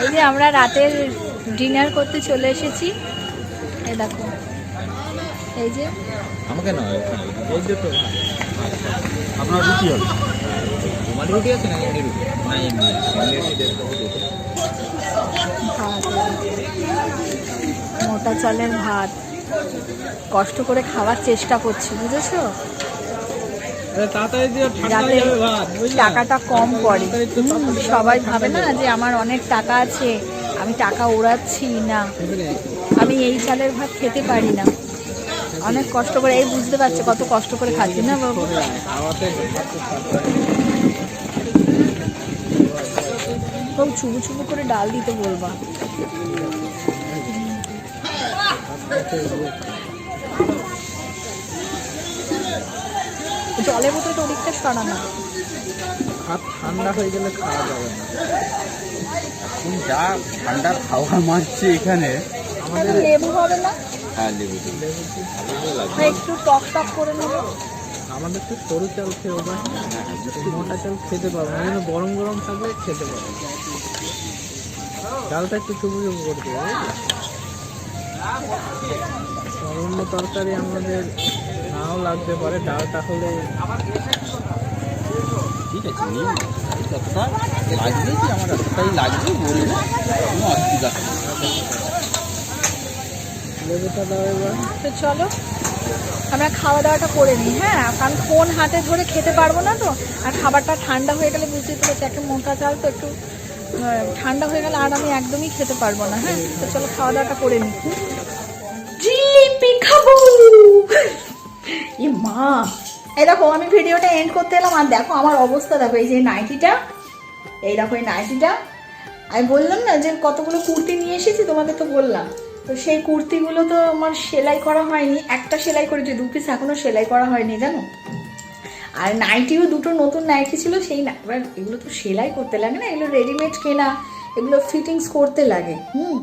এই যে আমরা রাতের ডিনার করতে চলে এসেছি। এই দেখো। এই যে। আমাকে না এই দুটো আপনার রুটি হবে। রুমালি রুটি আছে না এমনি রুটি? না এমনি এমনি রুটি মোটা চালের ভাত। কষ্ট করে খাওয়ার চেষ্টা করছি বুঝেছ? যাতে টাকাটা কম পড়ে। সবাই ভাবে না যে আমার অনেক টাকা আছে। আমি টাকা ওড়াচ্ছি না। আমি এই চালের ভাত খেতে পারি না। অনেক কষ্ট করে, এই বুঝতে পারছে কত কষ্ট করে খাচ্ছি না বাবু? খুব চুবু চুবু করে ডাল দিতে বলবা। জলের বোতলটা ওদিকটা সরানো। ঠান্ডা হয়ে গেলে খাওয়া যাবে না। এখন যা ঠান্ডার হাওয়া মারছে এখানে আমাদের লেবু হবে না? হ্যাঁ লেবু না একটু টক টক করে নেব। আমাদের তো সরু চাল খেয়ে ওঠে মোটা চাল খেতে পারব না। কিন্তু গরম গরম থাকলে খেতে পারব। চালটা একটু চুবু চুবু করে দেবো অন্য তরকারি আমাদের নাও লাগতে পারে। ডালটা হলে ঠিক আছে নিন এই যতটা লাগবে কি আমার এতটাই লাগবে বলব কোনো অসুবিধা তো চলো আমরা খাওয়া দাওয়াটা করে নিই হ্যাঁ? কারণ ফোন হাতে ধরে খেতে পারব না তো? আর খাবারটা ঠান্ডা হয়ে গেলে বুঝতেই পেরেছি একটা মোটা চাল তো একটু ঠান্ডা হয়ে গেলে আর আমি একদমই খেতে পারব না হ্যাঁ? তো চলো খাওয়া দাওয়াটা করে নিই। জিলিপি খাব। এ মা এই দেখো, আমি ভিডিওটা এন্ড করতে এলাম, আর দেখো আমার অবস্থা, দেখো এই যে নাইটিটা, এই দেখো এই নাইটিটা। আমি বললাম না যে কতগুলো কুর্তি নিয়ে এসেছি, তোমাকে তো বললাম। তো সেই কুর্তিগুলো তো আমার সেলাই করা হয়নি, একটা সেলাই করেছি, দু পিস এখনও সেলাই করা হয়নি, জানো? আর নাইটিও দুটো নতুন নাইটি ছিল, সেই না এবার এগুলো তো সেলাই করতে লাগে না, এগুলো রেডিমেড কেনা, এগুলো ফিটিংস করতে লাগে, হুম?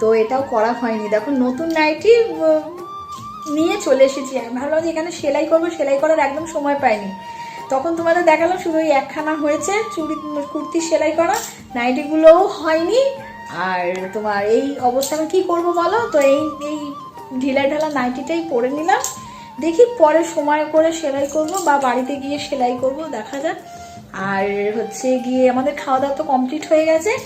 তো এটাও করা হয়নি। দেখো, নতুন নাইটি নিয়ে চলে এসেছি আমি। ভাবলাম যে এখানে সেলাই করব, সেলাই করার একদম সময় পাইনি। তখন তোমাদের দেখালাম শুধু ওই একখানা হয়েছে, চুড়ি, কুর্তি সেলাই করা। নাইটিগুলোও হয়নি। আর তোমার এই অবস্থা আমি কী করব বলো? তো এই এই ঢিলা ঢালা নাইটিটাই পরে নিলাম। দেখি পরে সময় করে সেলাই করব বা বাড়িতে গিয়ে সেলাই করব, দেখা যাক। আর হচ্ছে গিয়ে আমাদের খাওয়া দাওয়া তো কমপ্লিট হয়ে গেছে।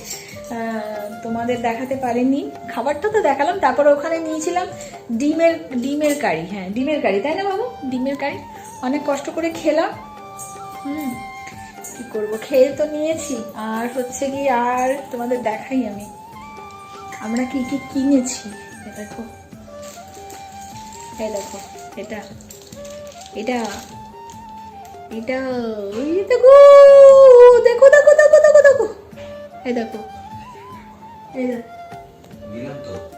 তোমাদের দেখাতে পারিনি। খাবারটা তো দেখালাম, তারপর ওখানে নিয়েছিলাম ডিমের ডিমের কারি হ্যাঁ ডিমের কারি, তাই না বাবু? ডিমের কারি? অনেক কষ্ট করে খেলাম। হুম, কি করব? খেয়ে তো নিয়েছি। আর হচ্ছে কি, আর তোমাদের দেখাই আমি। আমরা কি কি কিনেছি? দেখো। এই দেখো, এটা। এটা এটা দেখো দেখো দেখো দেখো দেখো দেখো। এই দেখো।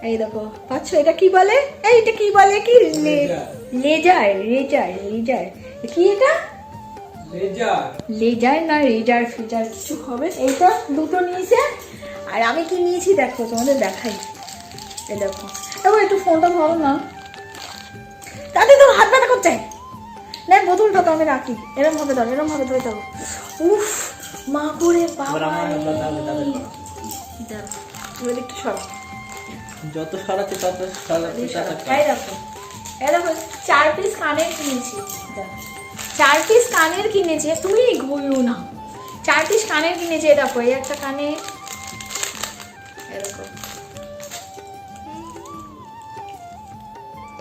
এই দেখো পাচ্ছ? এটা কি বলে? এই এটা কি বলে? কি? লে- লেজার। লেজার লেজার কি এটা? লেজার। না রেজার ফিজার কিছু হবে? এইটা দুটো নিয়েছে। আর আমি কি নিয়েছি দেখো তোমাদের দেখাই। এই দেখো। দেখো একটু ফোনটা ধরো না। তাতে তো হাত ব্যথা করছে? না বোতলটা তো আমি রাখি। এরম ভাবে ধরো এরম ভাবে ধরে থাকো উফ মা করে বাবা একটু সরো যত সরাচ্ছে তত সরাচ্ছে তত এই দেখো। এই দেখো চার পিস কানের কিনেছি। চার পিস কানের কিনেছে তুমি ঘুরিও না। চার পিস কানের কিনেছে এই দেখো এই একটা কানে। দেখো।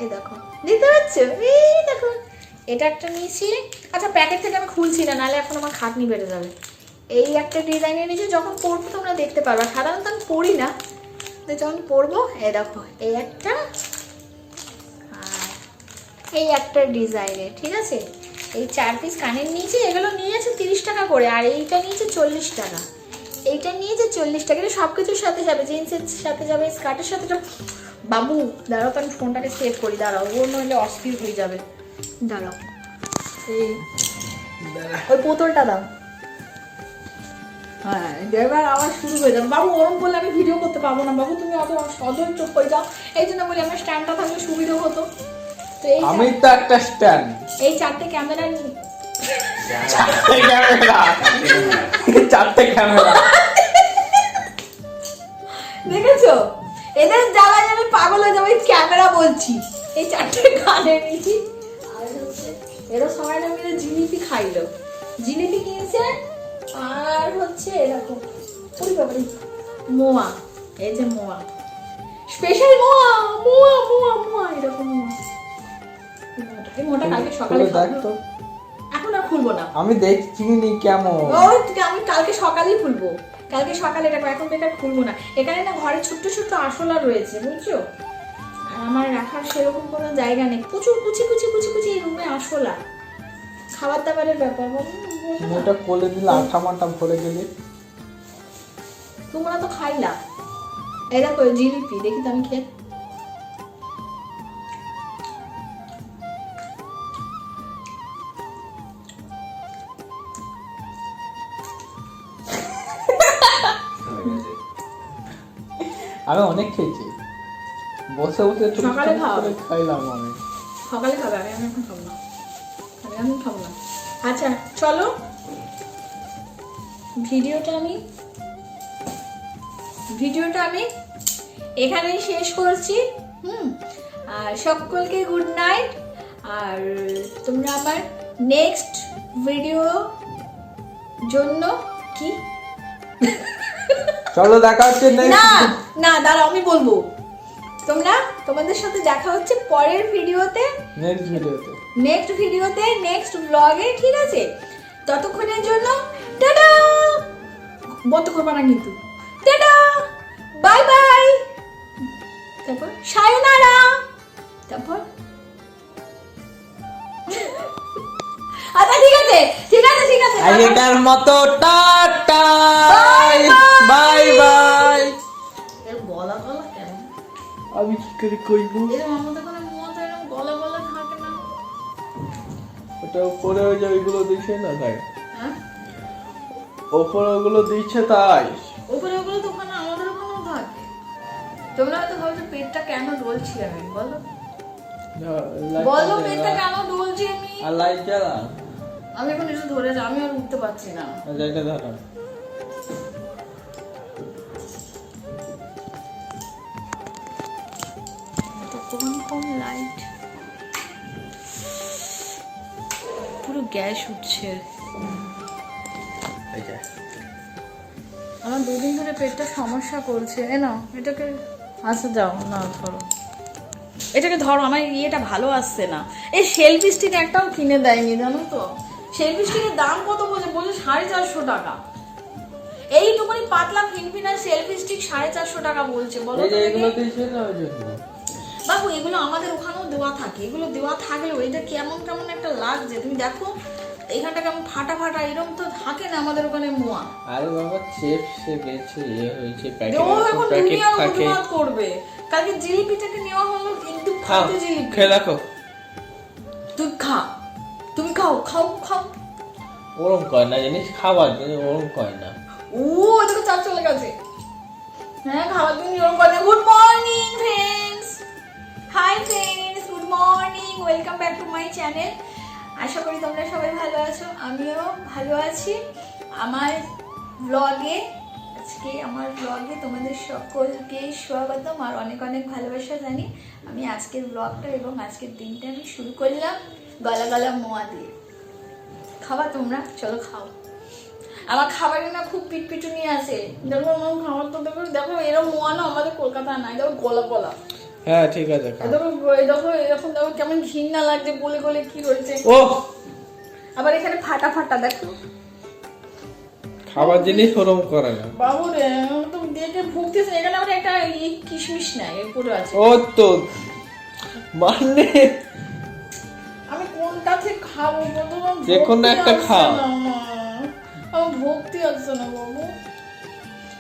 এই দেখো। দেখতে পাচ্ছ? এই দেখো। এটা একটা নিয়েছি। আচ্ছা প্যাকেট থেকে আমি খুলছি না নাহলে এখন আমার খাটনি বেড়ে যাবে। এই একটা ডিজাইনের নিয়েছি, যখন পরবো তোমরা দেখতে পারবা। সাধারণত আমি পরি না। যখন পরবো এ দেখো, এই একটা এই একটা ডিজাইনের ঠিক আছে? এই চার পিস কানের নিয়েছি এগুলো নিয়েছে তিরিশ টাকা করে, আর এইটা নিয়েছে চল্লিশ টাকা। এইটা নিয়েছে চল্লিশ টাকা, এটা সব কিছুর সাথে যাবে জিন্সের সাথে যাবে স্কার্টের সাথে যাবে। বাবু, দাঁড়াও তো, আমি ফোনটাকে সেভ করি, দাঁড়াও, ও নইলে অস্থির হয়ে যাবে। দাঁড়াও। এই, ওই বোতলটা দাও। হ্যাঁ এবার আবার শুরু হয়ে যাবে। বাবু ওরম বললে আমি ভিডিও করতে পারব না। বাবু তুমি অত অধৈর্য হয়ে যাও। এই জন্য বলি আমার স্ট্যান্ডটা থাকলে সুবিধা হতো। তো এই আমি তো একটা স্ট্যান্ড এই চারটে ক্যামেরা চারটে ক্যামেরা চারটে ক্যামেরা দেখেছ? এদের জ্বালায় আমি পাগল হয়ে যাব ক্যামেরা বলছি। এই চারটে কানে নিয়েছি আর হচ্ছে এরা সবাই না মিলে জিলিপি খাইলো। জিলিপি কিনছে আর হচ্ছে এরকম। ওই বাবারে মোয়া এই যে মোয়া। স্পেশাল মোয়া মোয়া মোয়া মোয়া এরকম মোয়া। এই মোটা কালকে সকালে খুলে দেখ খাব। তো এখন আর খুলবো না। আমি দেখছি নি কেমন? আমি কালকে সকালেই খুলবো। কালকে সকালে রাখব এখন বেকার খুলবো না। এখানে না ঘরে ছোট্ট ছোট্ট আশলা রয়েছে বুঝছ? আর আমার রাখার সেরকম কোনো জায়গা নেই। প্রচুর কুচি কুচি কুচি কুচি এই রুমে আশলা খাবার দাবারের ব্যাপার। ওটা কোলে দিলে আঠা মাঠা ভরে গেলে। তোমরা তো খাইলা। এই দেখো জিলিপি দেখি তো আমি খেয়ে। আমি অনেক খেয়েছি। বসে বসে। খাইলাম আমি। সকালে খাবে আমি আমি এখন খাব। না আমি খাব না। আচ্ছা চলো। ভিডিওটা আমি ভিডিওটা আমি এখানেই শেষ করছি। হুম। আর সকলকে গুড নাইট আর তোমরা আমার নেক্সট ভিডিও জন্য কি? চলো দেখা হচ্ছে না না দাঁড়াও আমি বলব। তোমরা তোমাদের সাথে দেখা হচ্ছে পরের ভিডিওতে নেক্সট ভিডিওতে নেক্সট ভিডিওতে নেক্সট ব্লগে ঠিক আছে? ততক্ষণের জন্য টাটা! বন্ধ করবা না কিন্তু। টাটা! Bye bye! তারপর সায়নারা! তারপর? আচ্ছা ঠিক আছে ঠিক আছে ঠিক আছে আগেকার মতো টাটা. Bye by! এর গলা গলা কেন আমি কি করে কইব? কোনো মত ওটা উপরে ওই যে ওইগুলো দিচ্ছে না তাই হ্যাঁ? ওপরে ওগুলো দিচ্ছে তাই? ওপরে ওগুলো তো ওখানে আমাদের ওখানেও থাকে তোমরা হয়তো ভাবছ পেটটা কেন ডলছি আমি বলো? বলো পেটটা কেন ডলছি আমি? আর লাইট জ্বালা? আমি এখন একটু ধরে আমি আর উঠতে পারছি না। লাইটটা ধরো। কম কম লাইট গ্যাস উঠছে। আমার দুদিন ধরে পেটটা সমস্যা করছে। এ না এটাকে আচ্ছা যাও না ধরো। এটাকে ধরো আমার ইয়েটা ভালো আসছে না। এই সেলফি স্টিক একটাও কিনে দেয়নি জানো তো? সেলফি স্টিকের দাম কত বলছে বলছে সাড়ে চারশো টাকা। এইটুকুনি পাতলা ফিনফিনা সেলফি স্টিক সাড়ে চারশো টাকা বলছে বলো তো। এগুলো বাবু এগুলো আমাদের ওখানেও দেওয়া থাকে। এগুলো দেওয়া থাকলেও এটা কেমন কেমন একটা লাগছে? তুমি দেখো এখানটা কেমন ফাটা ফাটা এরকম তো থাকে না আমাদের ওখানে মোয়া। আরে বাবা চেপসে গেছে এ হয়েছে ও এখন প্যাকেট করবে। কালকে জিলিপিটাকে নেওয়া হলো কিন্তু জিলিপি। খেয়ে দেখো। তুই খা তুমি খাও খাও খাও। ওরম কয় না জিনিস? খাবার জিনিস ওরম কয় না। ও দেখো চাপ চলে গেছে। হ্যাঁ খাওয়ার জন্য এরকম করে good morning friends hi friends good morning welcome back to my channel আশা করি তোমরা সবাই ভালো আছো, আমিও ভালো আছি। আমার ব্লগে আজকে আমার ব্লগে তোমাদের সকলকে স্বাগতম আর অনেক অনেক ভালোবাসা জানি। আমি আজকের ব্লগটা এবং আজকের দিনটা আমি শুরু করলাম গলা গলা মোয়া দিয়ে। খাবা তোমরা? চলো খাও। আমার খাবারে না খুব পিটপিটুনি আছে। দেখো, আমার খাবার তো দেখো দেখো এরকম মোয়া না আমাদের কলকাতা নাই, দেখো, গলা গলা। হ্যাঁ ঠিক আছে খাও। দেখো এরকম দেখো কেমন ঘৃণা লাগছে গলে গলে কি হয়েছে ও আবার এখানে ফাটা ফাটা দেখো। খাবার জিনিস ওরম করে না। বাবু রে আমার তো দেখে ভুগতেছে এখানে আবার একটা কিশমিশ নাই পরে আছে। ও তো মানে? আমি কোনটা থেকে খাব বলো না, যে কোনো একটা খাও। আমার। আমার ভক্তি আসছে না বাবু।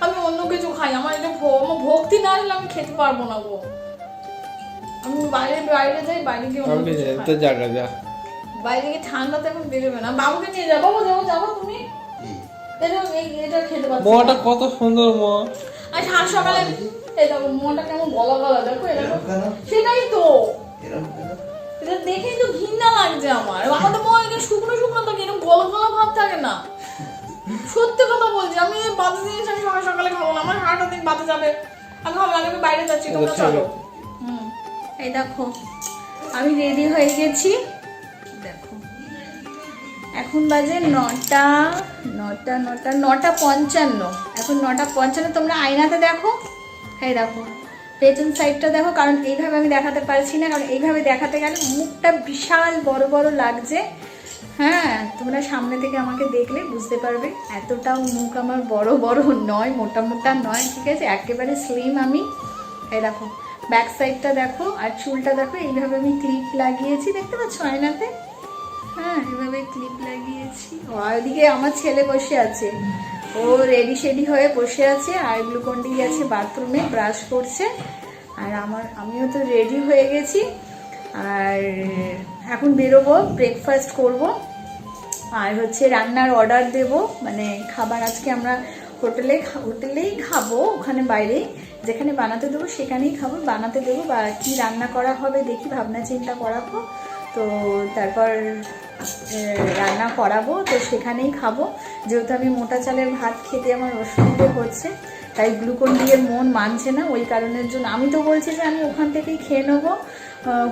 আমি অন্য কিছু খাই আমার এটা আমার ভক্তি না আসলে আমি খেতে পারব না গো। আমি বাইরে বাইরে যাই বাইরে গিয়ে অন্য কিছু খাই। তো জায়গা যা। বাইরে গিয়ে ঠান্ডাতে এখন বেরোবে না। বাবুকে নিয়ে যাব বাবু যাব যাব তুমি। এটা এই- এটা খেতে পারছি না। মোয়াটা কত সুন্দর মোয়া। আর সাত সকালে এই দেখো মনটা কেমন গলা গলা দেখো এটা সেটাই তো। এটা দেখেই তো ঘৃণা লাগছে আমার। আমাদের মনে হয় শুকনো শুকনো থাকে এরকম গলা গলা ভাব থাকে না। সত্যি কথা বলছি আমি এই বাজে জিনিস আমি সকাল সকালে খাব না। আমার সারাটা দিন বাজে যাবে। আমি ভাবলাম আমি বাইরে যাচ্ছি তোমরা আচ্ছা, চলো। এই দেখো আমি রেডি হয়ে গেছি। দেখো। এখন বাজে নটা নটা নটা নটা পঞ্চান্ন। এখন নটা পঞ্চান্ন তোমরা আয়নাতে দেখো। এই দেখো পেছন সাইডটা দেখো কারণ এইভাবে আমি দেখাতে পারছি না কারণ এইভাবে দেখাতে গেলে মুখটা বিশাল বড় বড় লাগছে। হ্যাঁ তোমরা সামনে থেকে আমাকে দেখলে বুঝতে পারবে এতটাও মুখ আমার বড় বড় নয় মোটা মোটা নয় ঠিক আছে? একেবারে স্লিম আমি। এই দেখো ব্যাক সাইডটা দেখো আর চুলটা দেখো, এইভাবে আমি ক্লিপ লাগিয়েছি, দেখতে পাচ্ছ আয়নাতে? হ্যাঁ এভাবে ক্লিপ লাগিয়েছি। ওইদিকে আমার ছেলে বসে আছে। ও রেডি শেডি হয়ে বসে আছে আর গ্লুকন্ডি গেছে বাথরুমে, ব্রাশ করছে। আর আমার, আমিও তো রেডি হয়ে গেছি। আর এখন বেরোবো ব্রেকফাস্ট করব। আর হচ্ছে রান্নার অর্ডার দেব মানে খাবার আজকে আমরা হোটেলে হোটেলেই খাব, ওখানে বাইরে। যেখানে বানাতে দেবো, সেখানেই খাব। বানাতে দেবো বা কী রান্না করা হবে দেখি, ভাবনা চিন্তা করাবো। তো তারপর রান্না করাবো, তো সেখানেই খাব। যেহেতু আমি মোটা চালের ভাত খেতে আমার অসুবিধে হচ্ছে, তাই গ্লুকন দিয়ে মন মানছে না, ওই কারণের জন্য। আমি তো বলছি যে আমি ওখান থেকেই খেয়ে নেব।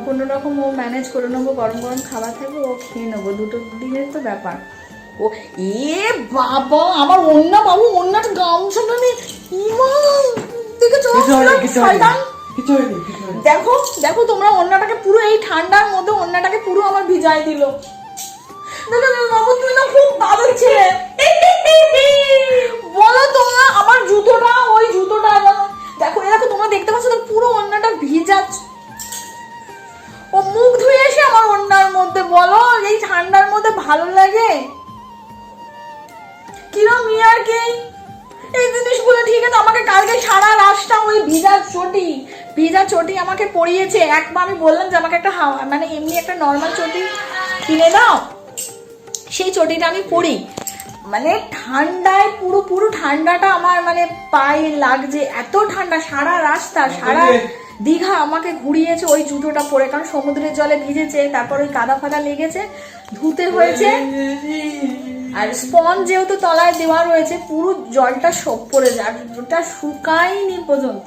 কোনো রকম ও ম্যানেজ করে নেব, গরম গরম খাবার থাকবে, ও খেয়ে নেব। দুটো দিনের তো ব্যাপার। ও এ বাবা আমার অন্য বাবু অন্যটা গামছাটা নেই ইমা দেখেছ? দেখো দেখো তোমরা অন্যটাকে পুরো এই ঠান্ডার মধ্যে অন্যটাকে পুরো আমার ভিজাই দিল। বাবু না খুব ছেলে। বলো তোমরা আমার জুতোটা ওই জুতোটা দেখো এ দেখো তোমরা দেখতে পাচ্ছ তো পুরো অন্যটা ভিজাচ্ছ ও মুখ ধুয়ে এসে আমার অন্যার মধ্যে বলো এই ঠান্ডার মধ্যে ভালো লাগে? কিরম ইয়ার কি এই জিনিসগুলো ঠিক আছে আমাকে কালকে সারা রাস্তা ওই ভিজা চটি ভিজা চটি আমাকে পরিয়েছে। একবার আমি বললাম যে আমাকে একটা হাওয়া মানে এমনি একটা নর্মাল চটি কিনে দাও। সেই চটিটা আমি পরি। মানে ঠান্ডায় পুরো পুরো ঠান্ডাটা আমার মানে পায়ে লাগছে। এত ঠান্ডা সারা রাস্তা সারা দীঘা আমাকে ঘুরিয়েছে ওই জুতোটা পরে কারণ সমুদ্রের জলে ভিজেছে তারপর ওই কাদা ফাদা লেগেছে ধুতে হয়েছে। আর স্পন যেহেতু তলায় দেওয়া রয়েছে পুরো জলটা সব পড়ে যায় আর ওটা শুকায়নি পর্যন্ত।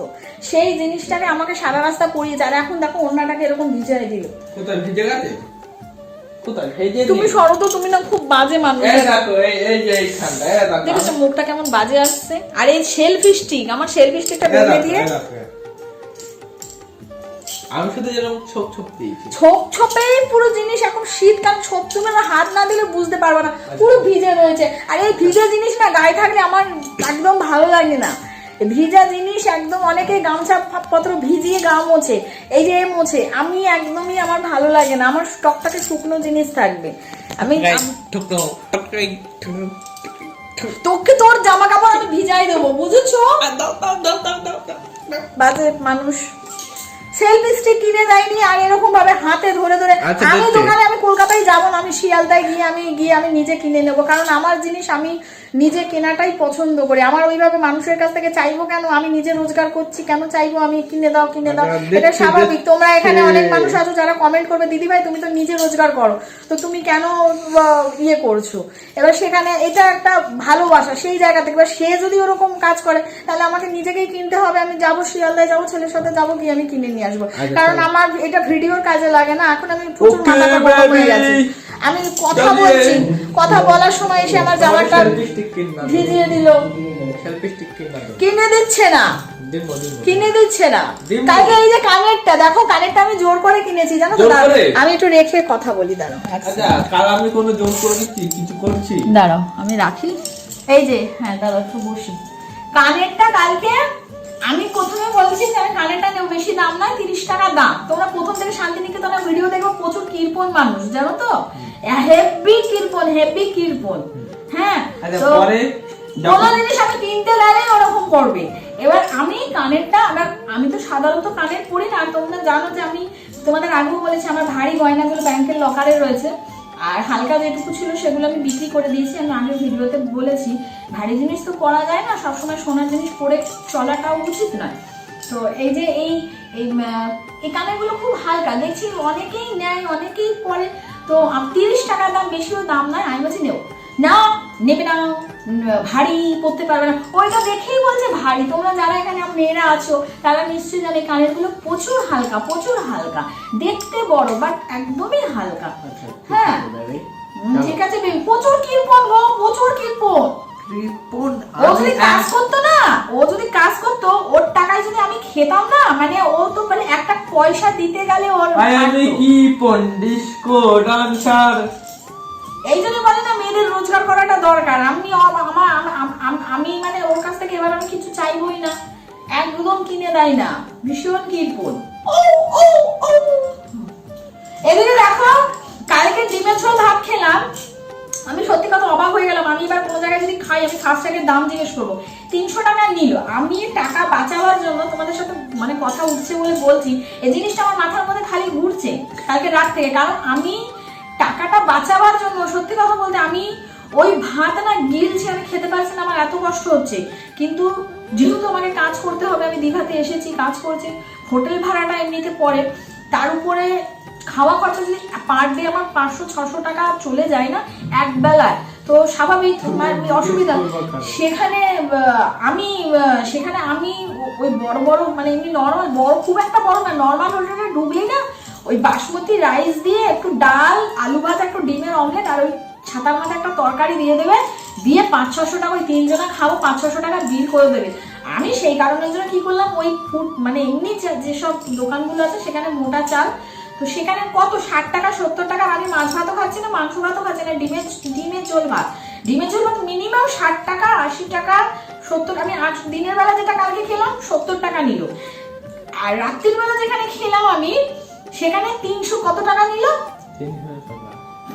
সেই জিনিসটাকে আমাকে সারা রাস্তা পরিয়েছে আর এখন দেখো অন্যটাকে এরকম ভিজাই দিল। কোথায়? ভিজে গেছে? তুমি সরো তো তুমি না খুব বাজে মানুষ। দেখো দেখেছ মুখটা কেমন বাজে আসছে? আর এই সেলফি স্টিক আমার সেলফি স্টিকটা ভেঙে দিয়ে। আমি শুধু যেরকম ছোপ ছোপ দিয়েছি। ছোপ ছোপেই পুরো জিনিস এখন শীতকাল ছোপ না হাত না দিলে বুঝতে পারবে না। পুরো ভিজে রয়েছে। আর এই ভিজে জিনিস না গায়ে থাকলে আমার একদম ভালো লাগে না। ভিজা জিনিস একদম অনেকে গামছা পত্র ভিজিয়ে গা মোছে এই যে মোছে আমি একদমই আমার ভালো লাগে না। আমার টকটাকে শুকনো জিনিস থাকবে। আমি তোকে তোর জামা কাপড় আমি ভিজাই দেবো বুঝেছ? বাজে মানুষ। সেলফি স্টিক কিনে দেয়নি আর এরকম ভাবে হাতে ধরে ধরে আচ্ছা, আমি দোকানে আমি কলকাতায় যাব না আমি শিয়ালদায় গিয়ে আমি গিয়ে আমি নিজে কিনে নেব। কারণ আমার জিনিস আমি নিজে কেনাটাই পছন্দ করি। আমার ওইভাবে মানুষের কাছ থেকে চাইব কেন? আমি নিজে রোজগার করছি কেন চাইব আমি কিনে দাও কিনে দাও? আচ্ছা, এটা স্বাভাবিক। তোমরা এখানে অনেক মানুষ আছো যারা কমেন্ট করবে দিদি ভাই তুমি তো নিজে রোজগার করো। তো তুমি কেন ইয়ে করছ? এবার সেখানে এটা একটা ভালোবাসা সেই জায়গা থেকে। এবার সে যদি ওরকম কাজ করে তাহলে আমাকে নিজেকেই কিনতে হবে। আমি যাব শিয়ালদায় যাব ছেলের সাথে যাব গিয়ে আমি কিনে নিয়ে আসব। আচ্ছা, কারণ আমার এটা ভিডিওর কাজে লাগে না। এখন আমি প্রচুর গরম হয়ে. গেছে। আমি কথা বলছি। কথা বলার সময় এসে আমার জামাটা ভিজিয়ে দিল। কিনে দিচ্ছে না। কিনে দিচ্ছে না। কালকে এই যে কানেরটা দেখো কানেরটা আমি জোর করে কিনেছি জানো তো? আমি একটু রেখে কথা বলি দাঁড়াও। আচ্ছা কাল আমি কোনো জোর করে দিচ্ছি কিছু করছি? দাঁড়াও আমি রাখি। এই যে হ্যাঁ দাঁড়াও একটু বসি। কানেরটা কালকে আমি প্রথমে বলেছি যে আমি কানেরটা নেব বেশি দাম নয় তিরিশ টাকা দাম। তোমরা প্রথম থেকে শান্তিনিকেতনের ভিডিও দেখো প্রচুর কৃপন মানুষ জানো তো? হেভি কৃপন হেভি কৃপন হ্যাঁ আচ্ছা পরে কোনো জিনিস আমি কিনতে গেলে ওরকম করবে। এবার আমি কানেরটা আমার আমি তো সাধারণত কানের পরি না আর তোমরা জানো যে আমি তোমাদের আগেও বলেছি আমার ভারী গয়নাগুলো ব্যাংকের লকারে রয়েছে। আর হালকা যেটুকু ছিল সেগুলো আমি বিক্রি করে দিয়েছি আমি আগের ভিডিওতে বলেছি। ভারী জিনিস তো করা যায় না সবসময় সোনার জিনিস পরে চলাটাও উচিত নয়। তো এই যে এই এই কানেরগুলো খুব হালকা দেখছি অনেকেই নেয় অনেকেই পরে তো তিরিশ টাকার দাম বেশিও দাম নয় আমি বলছি নেও। না নেবে না ভারী পড়তে পারবে না। ওইটা দেখেই বলছে ভারী। তোমরা যারা এখানে মেয়েরা আছো তারা নিশ্চয়ই জানে কানেরগুলো প্রচুর হালকা প্রচুর হালকা। দেখতে বড় বাট একদমই হালকা। হ্যাঁ। ঠিক আছে প্রচুর কিরপন গো প্রচুর কিরপন। রিপন ও যদি কাজ করতো না ও যদি কাজ করতো ওর টাকায় যদি আমি খেতাম না মানে ও তো মানে একটা পয়সা দিতে গেলে ওর আমি কি পন ডিস্কো ডান্সার এই জন্য বলে না মেয়েদের রোজগার করাটা দরকার। আমি আমার আম- মানে ওর কাছ থেকে এবার আমি কিছু চাইবই না। একদম কিনে দেয় না। ভীষণ কিরপন ও, ও, ও। এদিকে দেখো কালকে ডিমের ঝোল ভাত খেলাম। আমি সত্যি কথা অবাক হয়ে গেলাম। আমি এবার কোনো জায়গায় যদি খাই, আমি ফার্স্ট টাকের দাম জিজ্ঞেস করব। তিনশো টাকা নিল। আমি টাকা বাঁচাবার জন্য তোমাদের সাথে মানে কথা উঠছে বলে বলছি এই জিনিসটা আমার মাথার মধ্যে খালি ঘুরছে কালকে রাত থেকে। কারণ আমি টাকাটা বাঁচাবার জন্য, সত্যি কথা বলতে আমি ওই ভাত না গিলছি, আমি খেতে পারছি না, আমার এত কষ্ট হচ্ছে। কিন্তু যেহেতু আমাকে কাজ করতে হবে, আমি দীঘাতে এসেছি, কাজ করছি, হোটেল ভাড়াটা এমনিতে পড়ে। তার উপরে খাওয়া খরচা যদি পার ডে আমার পাঁচশো, ছশো টাকা চলে যায় না, এক বেলায়। তো স্বাভাবিক মানে অসুবিধা। সেখানে আমি সেখানে আমি ওই বড় বড় মানে এমনি নর্মাল বড়, খুব একটা বড় না নর্মাল হোটেলে ঢুকলেই না, ওই বাসমতি রাইস দিয়ে একটু ডাল, আলু ভাজা, একটু ডিমের অমলেট আর ওই ছাতার মাথা একটা তরকারি দিয়ে দেবে, দিয়ে পাঁচ, ছশো টাকা, ওই তিনজনা খাব, পাঁচ, ছশো টাকা বিল করে দেবে। আমি সেই কারণের জন্য কি করলাম, ওই ফুড মানে এমনি যেসব দোকানগুলো আছে, সেখানে মোটা চাল তো সেখানে কত? ষাট টাকা, সত্তর টাকা আমি মাছ ভাতও খাচ্ছি না, মাংস ভাতও খাচ্ছি না, ডিমের ডিমের ঝোল ভাত। ডিমের ঝোল ভাত মিনিমাম ষাট টাকা, আশি টাকা, সত্তর, আমি আট দিনের বেলা যেটা কালকে খেলাম, সত্তর টাকা নিল। আর রাত্রির বেলা যেখানে খেলাম আমি, সেখানে তিনশো কত টাকা নিল?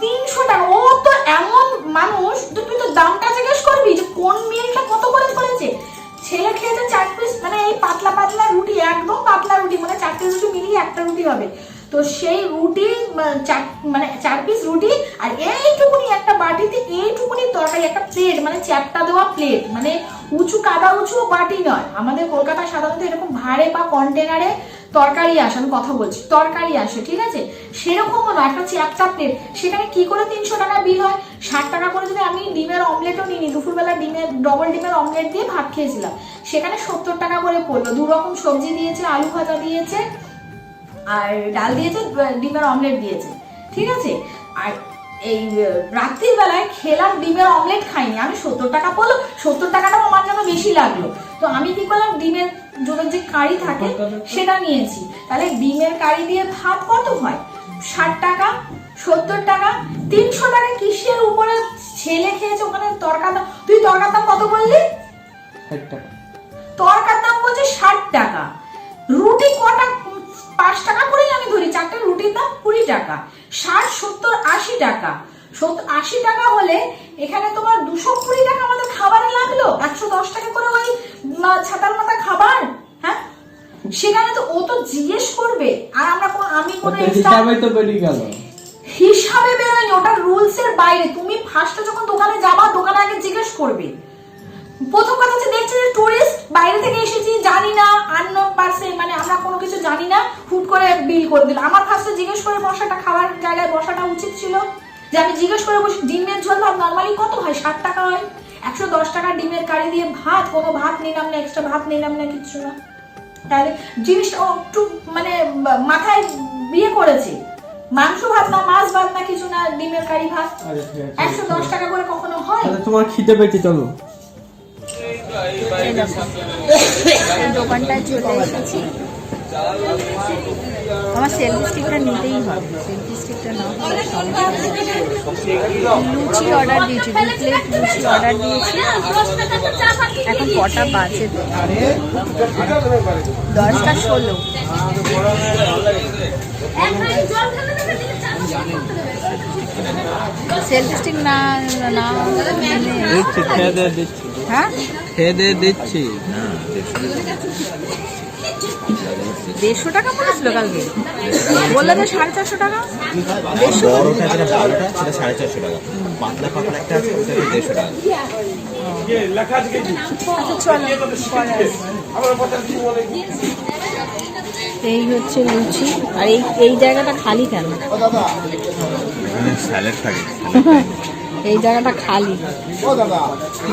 তিনশো টাকা। ও তো এমন মানুষ তুই তো দামটা জিজ্ঞেস করবি যে কোন মিলটা কত করে করেছে? ছেলে খেয়েছে চার পিস মানে এই পাতলা পাতলা রুটি, একদম পাতলা রুটি মানে চারটে রুটি মিলিয়ে একটা রুটি হবে। তো সেই রুটি মানে চার পিস রুটি আর এইটুকুনি একটা বাটিতে, এইটুকুনি তরকারি, একটা প্লেট মানে চ্যাপটা দেওয়া প্লেট মানে উঁচু কাদা উঁচু বাটি নয়। আমাদের কলকাতায় সাধারণত এরকম ভাড়ে বা কন্টেনারে তরকারি আসে, আমি কথা বলছি, তরকারি আসে, ঠিক আছে? সেরকমও না একটা চ্যাপটা প্লেট সেখানে কি করে তিনশো টাকা বিল হয়? ষাট টাকা করে যদি আমি ডিমের অমলেটও নিই দুপুরবেলা ডিমের ডবল ডিমের অমলেট দিয়ে ভাত খেয়েছিলাম, সেখানে সত্তর টাকা করে পড়ল দু রকম সবজি দিয়েছে, আলু ভাজা দিয়েছে আর ডাল দিয়েছে ডিমের অমলেট দিয়েছে। ঠিক আছে? আর এই আহ, রাত্রির বেলায় খেলাম ডিমের অমলেট খাইনি। আমি সত্তর টাকা পড়ল সত্তর টাকাটাও আমার যেন বেশি লাগল। তো আমি কি করলাম ডিমের জন্য যে কারি থাকে সেটা নিয়েছি। তাহলে ডিমের কারি দিয়ে ভাত কত হয়? ষাট টাকা সত্তর টাকা তিনশো টাকা কিসের উপরে ছেলে খেয়েছে ওখানে তরকার দাম? তুই তরকার দাম কত বললি? ষাট টাকা। তরকার দাম বলছে ষাট টাকা। রুটি কটা পাঁচ টাকা করেই আমি ধরি চারটে রুটির দাম কুড়ি টাকা ষাট সত্তর আশি টাকা। আশি টাকা হলে এখানে তোমার দুশো কুড়ি টাকা আমাদের খাবারে লাগল একশো দশ টাকা করে ওই ছাতার মাথা খাবার হ্যাঁ? সেখানে তো ও তো জিজ্ঞেস করবে আর আমরা কোনো আমি কোনো হিসাবে তো বেরিয়ে গেল। হিসাবে বেরোয়নি ওটা রুলস এর বাইরে। তুমি ফার্স্টে যখন দোকানে যাবা দোকানে আগে জিজ্ঞেস করবে। প্রথম কথা হচ্ছে দেখছি যে টুরিস্ট বাইরে থেকে এসেছি জানি না আননোন পার্সন মানে আমরা কোনো কিছু জানি না হুট করে বিল করে দিল। আমার ফার্স্টে জিজ্ঞেস করে বসাটা খাওয়ার জায়গায় বসাটা উচিত ছিল। যে আমি জিজ্ঞেস করে বসি ডিমের ঝোল ভাত নর্মালি কত হয়? ষাট টাকা হয়। একশো দশ টাকা ডিমের কারি দিয়ে ভাত কোনো ভাত নিলাম না এক্সট্রা ভাত নিলাম না কিছু না। তাহলে জিনিসটা একটু মানে মাথায় বিয়ে করেছে। মাংস ভাত না মাছ ভাত না কিছু না ডিমের কারি ভাত। একশো দশ টাকা করে কখনো হয়? তোমার খিদে পেয়েছে চলো। দোকানটায় চলে এসেছি আমার সেলফি স্টিকটা নিতেই হবে সেলফি স্টিকটা না হলে লুচি অর্ডার দিয়েছি দু প্লেট লুচি অর্ডার দিয়েছি এখন কটা বাজে? দশটা ষোলো সেলফি স্টিক না না হ্যাঁ খেয়ে দিয়ে দিচ্ছি। দেড়শো টাকা পড়েছিল কালকে? বললে যে সাড়ে চারশো টাকা। দেড়শো বড়টা যেটা ভালোটা সেটা সাড়ে চারশো টাকা। পাতলা পাতলা একটা আছে ওটা দেড়শো টাকা। এই হচ্ছে লুচি। আর এই এই জায়গাটা খালি কেন? স্যালাড থাকে। এই জায়গাটা খালি।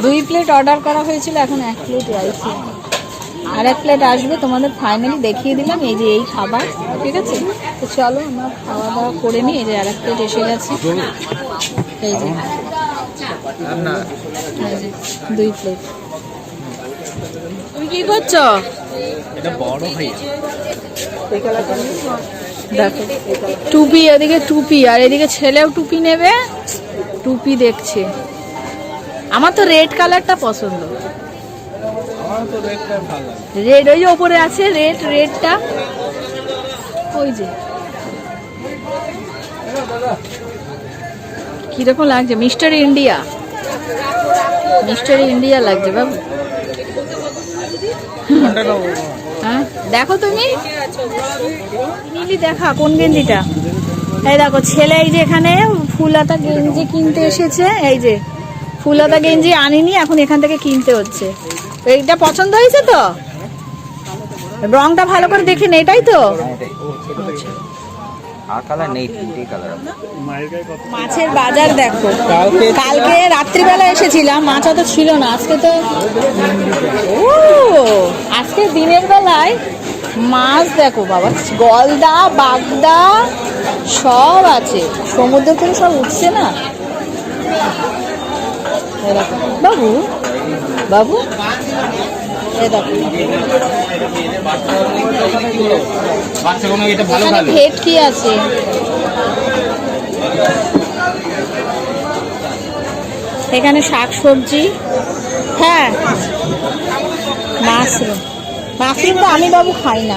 দুই প্লেট অর্ডার করা হয়েছিল এখন এক প্লেট রাইস আর এক প্লেট আসবে তোমাদের ফাইনালি দেখিয়ে দিলাম এই যে এই খাবার ঠিক আছে? তো চলো আমরা খাওয়া দাওয়া করে নিই এই যে আর এক প্লেট এসে গেছে। এই যে। দুই প্লেট তুমি কি করছ? দেখো টুপি এদিকে টুপি আর এদিকে ছেলেও টুপি নেবে। টুপি দেখছে। আমার তো রেড কালারটা পছন্দ। রেড ওই যে ওপরে আছে রেড রেডটা ওই যে। কীরকম লাগছে? মিস্টার ইন্ডিয়া মিস্টার ইন্ডিয়া লাগছে বাবু। হ্যাঁ দেখো তুমি। নীলি দেখা কোন গেঞ্জিটা? এই দেখো ছেলে এই যে এখানে ফুলাতা গেঞ্জি কিনতে এসেছে। এই যে ফুলাতা গেঞ্জি আনিনি এখন এখান থেকে কিনতে হচ্ছে। এইটা পছন্দ হয়েছে তো? রংটা ভালো করে দেখে নে এটাই তো। মাছের বাজার দেখো। কালকে রাত্রিবেলা এসেছিলাম মাছ অত ছিল না আজকে তো আজকে দিনের বেলায় মাছ দেখো বাবা গলদা বাগদা সব আছে। সমুদ্র থেকে সব উঠছে না। বাবু বাবু এখানে ভেটকি আছে? এখানে শাক সবজি। হ্যাঁ। মাশরুম মাশরুম তো আমি বাবু খাই না।